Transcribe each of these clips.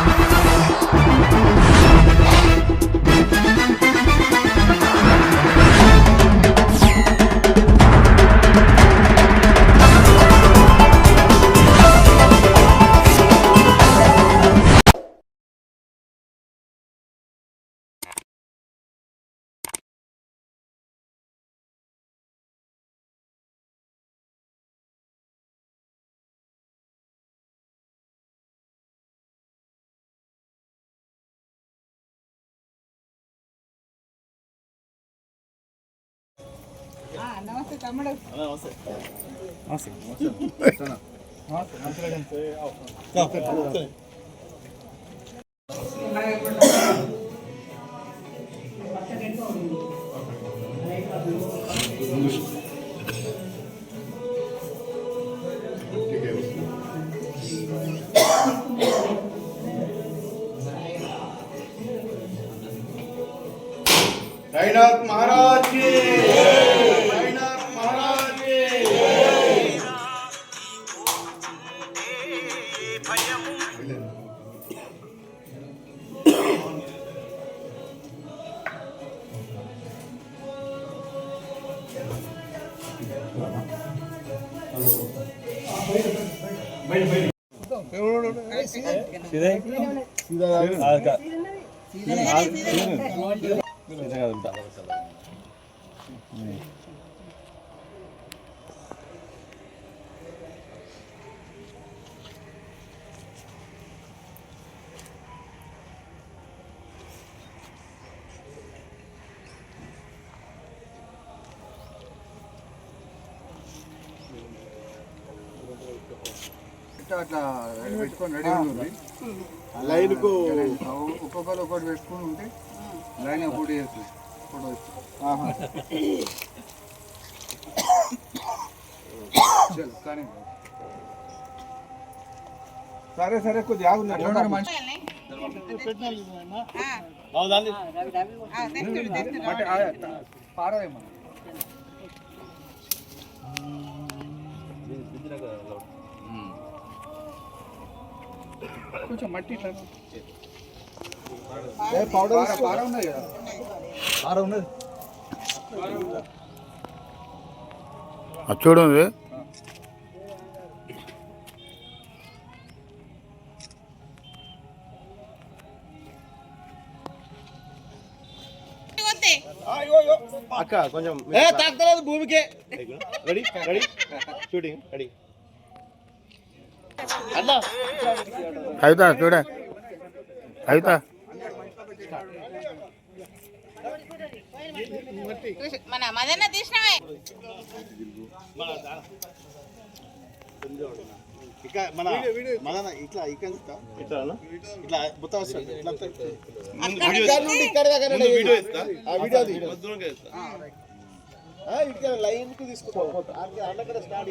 Música నమస్తే सीधा सीधा అట్లా పెట్టుకొని రెడీ ఉంది లైన్కు ఒక్కొక్కరు ఒకటి పెట్టుకుని ఉంటే లైన్ ఫోటో చేస్తుంది. ఫోటో చల్ కానీ సరే సరే కొద్దిగా ఆగున్నారు మంచి పారదేమో కొంచెం మట్టి ఇట్లా. పార పార ఉన్నది కదా. పార ఉన్నది. చూడండి అక్క కొంచెం ఏ తాకుతలేదు భూమికే. రెడీ రెడీ షూటింగ్ రెడీ అన్నా. కవిత చూడ. కవిత మన మదన్న తీసినవే. ఇక మన మన ఇట్లా ఇక్కడ లైన్కు తీసుకుంటాం అక్కడ స్టార్ట్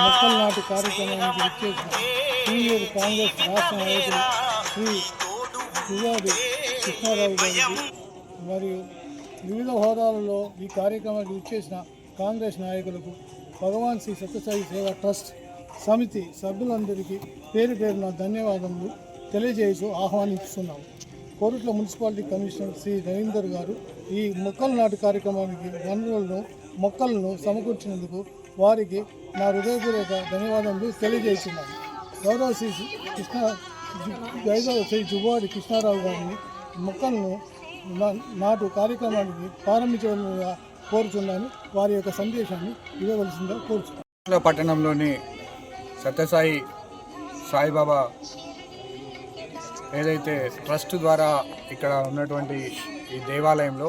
మొక్కల నాటి కార్యక్రమానికి విచ్చేసిన సీనియర్ కాంగ్రెస్ రాష్ట్ర నాయకులు శ్రీ సుజాది కృష్ణారావు గారికి మరియు వివిధ హోదాలలో ఈ కార్యక్రమానికి విచ్చేసిన కాంగ్రెస్ నాయకులకు భగవాన్ శ్రీ సత్యసాయి సేవా ట్రస్ట్ సమితి సభ్యులందరికీ పేరు పేరున ధన్యవాదములు తెలియజేస్తూ ఆహ్వానిస్తున్నాము. కోరుట్ల మున్సిపాలిటీ కమిషనర్ శ్రీ రవీందర్ గారు ఈ మొక్కల నాటు కార్యక్రమానికి వనరులను మొక్కలను సమకూర్చినందుకు వారికి నా హృదయపూర్వక ధన్యవాదములు తెలియజేస్తున్నాను. గౌరవ శ్రీ కృష్ణ గౌరవ శ్రీ జువాడి కృష్ణారావు గారిని మొక్కలను నాటు కార్యక్రమానికి ప్రారంభించవలసిందిగా కోరుతున్నాను వారి యొక్క సందేశాన్ని ఇవ్వవలసిందిగా కోరుతున్నాను పట్టణంలోని సత్యసాయి సాయిబాబా ఏదైతే ట్రస్ట్ ద్వారా ఇక్కడ ఉన్నటువంటి ఈ దేవాలయంలో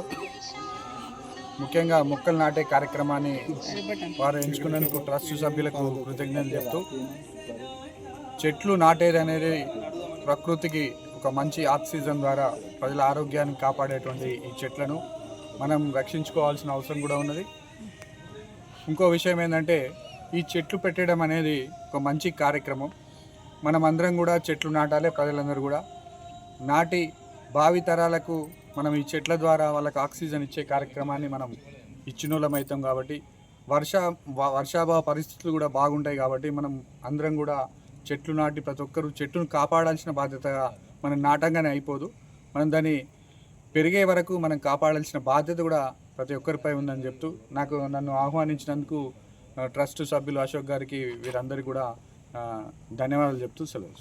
ముఖ్యంగా మొక్కలు నాటే కార్యక్రమాన్ని వారు ఎంచుకున్నందుకు ట్రస్ట్ సభ్యులకు కృతజ్ఞతలు చెప్తూ చెట్లు నాటేది అనేది ప్రకృతికి ఒక మంచి ఆక్సిజన్ ద్వారా ప్రజల ఆరోగ్యాన్ని కాపాడేటువంటి ఈ చెట్లను మనం రక్షించుకోవాల్సిన అవసరం కూడా ఉన్నది. ఇంకో విషయం ఏంటంటే ఈ చెట్లు పెట్టడం అనేది ఒక మంచి కార్యక్రమం. మనం అందరం కూడా చెట్లు నాటాలి ప్రజలందరూ కూడా. నాటి భావితరాలకు మనం ఈ చెట్ల ద్వారా వాళ్ళకి ఆక్సిజన్ ఇచ్చే కార్యక్రమాన్ని మనం ఇచ్చినోళ్ళం అవుతాం కాబట్టి వర్ష వర్షాభావ పరిస్థితులు కూడా బాగుంటాయి కాబట్టి మనం అందరం కూడా చెట్లు నాటి ప్రతి ఒక్కరూ చెట్టును కాపాడాల్సిన బాధ్యతగా మనం నాటంగానే అయిపోదు. మనం దాన్ని పెరిగే వరకు మనం కాపాడాల్సిన బాధ్యత కూడా ప్రతి ఒక్కరిపై ఉందని చెప్తూ నాకు నన్ను ఆహ్వానించినందుకు ట్రస్ట్ సభ్యులు అశోక్ గారికి వీరందరికీ కూడా ధన్యవాదాలు చెప్తూ సెలవు.